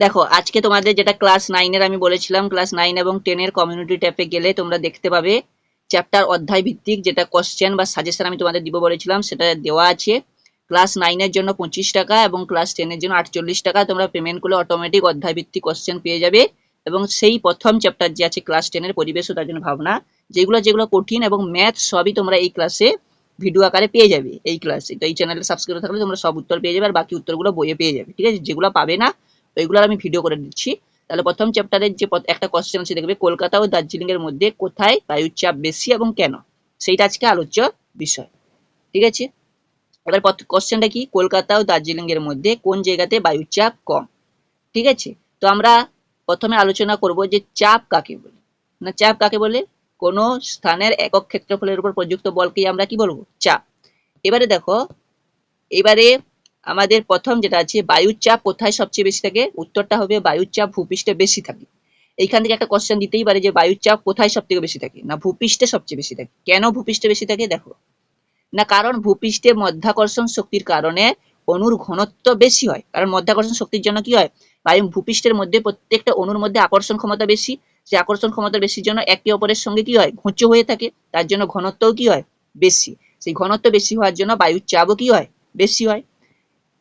দেখো, আজকে তোমাদের যেটা ক্লাস নাইনের আমি বলেছিলাম ক্লাস নাইন এবং টেনের কমিউনিটি ট্যাপে গেলে তোমরা দেখতে পাবে চ্যাপ্টার অধ্যায় ভিত্তিক যেটা কোশ্চেন বা সাজেশন আমি তোমাদের দিব বলেছিলাম, সেটা দেওয়া আছে। ক্লাস নাইনের জন্য পঁচিশ টাকা এবং ক্লাস টেনের জন্য আটচল্লিশ টাকা, তোমরা পেমেন্ট করলে অটোমেটিক অধ্যায় ভিত্তিক কোশ্চেন পেয়ে যাবে এবং সেই প্রথম চ্যাপ্টার যে আছে ক্লাস টেনের পরিবেশ ও তার জন্য ভাবনা, যেগুলো যেগুলো কঠিন এবং ম্যাথ সবই তোমরা এই ক্লাসে ভিডিও আকারে পেয়ে যাবে, এই ক্লাসে তো এই চ্যানেলে সাবস্ক্রাইব থাকলে তোমরা সব উত্তর পেয়ে যাবে আর বাকি উত্তরগুলো বইয়ে পেয়ে যাবে, ঠিক আছে? যেগুলো পাবে না ওইগুলো আমি ভিডিও করে দিচ্ছি। তাহলে প্রথম চ্যাপ্টারের যে একটা কোশ্চেন আছে, দেখবে কলকাতা ও দার্জিলিং এর মধ্যে কোথায় বায়ুর চাপ বেশি এবং কেন? সেইটা আজকে আলোচ্য বিষয়। ঠিক আছে? এবার কোশ্চেনটা কি? কলকাতা ও দার্জিলিং এর মধ্যে কোন জায়গাতে বায়ুর চাপ কম? ঠিক আছে? তো আমরা প্রথমে আলোচনা করব যে চাপ কাকে বলে। না, চাপ কাকে বলে? কোন স্থানের একক ক্ষেত্রফলের উপর প্রযুক্ত বলকেই আমরা কি বলব? চাপ। এবারে দেখো, এবারে আমাদের প্রথম যেটা আছে, বায়ুর চাপ কোথায় সবচেয়ে বেশি থাকে? উত্তরটা হবে বায়ুর চাপ ভূপৃষ্ঠে বেশি থাকে। এইখান থেকে একটা কোশ্চেন দিতেই পারে যে বায়ুর চাপ কোথায় সব থেকে বেশি থাকে? না, ভূপৃষ্ঠে সবচেয়ে বেশি থাকে। কেন ভূপৃষ্ঠে বেশি থাকে? দেখো। না, কারণ ভূপৃষ্ঠে মধ্যাকর্ষণ শক্তির কারণে অণুর ঘনত্ব বেশি হয়। কারণ মধ্যাকর্ষণ শক্তির জন্য কি হয়? বায়ু ভূপৃষ্ঠের মধ্যে প্রত্যেকটা অণুর মধ্যে আকর্ষণ ক্ষমতা বেশি। সেই আকর্ষণ ক্ষমতা বেশির জন্য একে অপরের সঙ্গে কি হয়? ঘুঁচো হয়ে থাকে। তার জন্য ঘনত্বও কি হয়? বেশি। সেই ঘনত্ব বেশি হওয়ার জন্য বায়ুর চাপও কি হয়? বেশি হয়।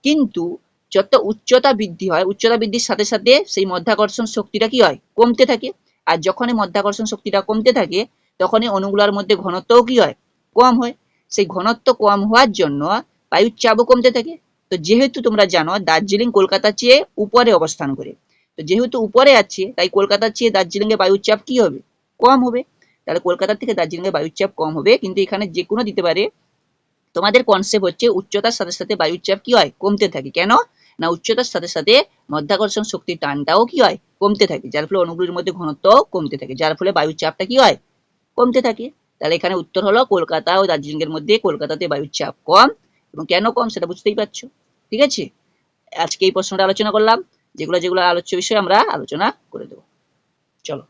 কিন্তু যত উচ্চতা বৃদ্ধি হয়, উচ্চতা বৃদ্ধির সাথে সাথে সেই মধ্যাকর্ষণ শক্তিটা কি হয়? কমতে থাকে। আর যখনই মধ্যাকর্ষণ শক্তিটা কমতে থাকে, তখনই অণুগুলোর মধ্যে ঘনত্বও কি হয়? কম হয়। সেই ঘনত্ব কম হওয়ার জন্য বায়ুর চাপও কমতে থাকে। তো যেহেতু তোমরা জানো, দার্জিলিং কলকাতার চেয়ে উপরে অবস্থান করে। তো যেহেতু উপরে আছে, তাই কলকাতার চেয়ে দার্জিলিং এ বায়ুর চাপ কি হবে? কম হবে। তাহলে কলকাতা থেকে দার্জিলিং এ বায়ুর চাপ কম হবে। কিন্তু এখানে যে কোনো দিতে পারে তোমাদের কনসেপ্ট হচ্ছে উচ্চতার সাথে সাথে বায়ুর চাপ কি হয়? কমতে থাকে। কেন? না, উচ্চতার সাথে সাথে মধ্যাকর্ষণ শক্তির টানটাও কি হয়? কমতে থাকে। যার ফলে অণুগুলির মধ্যে ঘনত্বও কমতে থাকে। যার ফলে বায়ুর চাপটা কি হয়? কমতে থাকে। তাহলে এখানে উত্তর হলো কলকাতা ও দার্জিলিং এর মধ্যে কলকাতাতে বায়ুর চাপ কম। এবং কেন কম? সেটা বুঝতেই পারছ। ঠিক আছে? আজকে এই প্রশ্নটা আলোচনা করলাম। যেগুলো যেগুলো আলোচ্য বিষয়ে আমরা আলোচনা করে দেবো। চলো।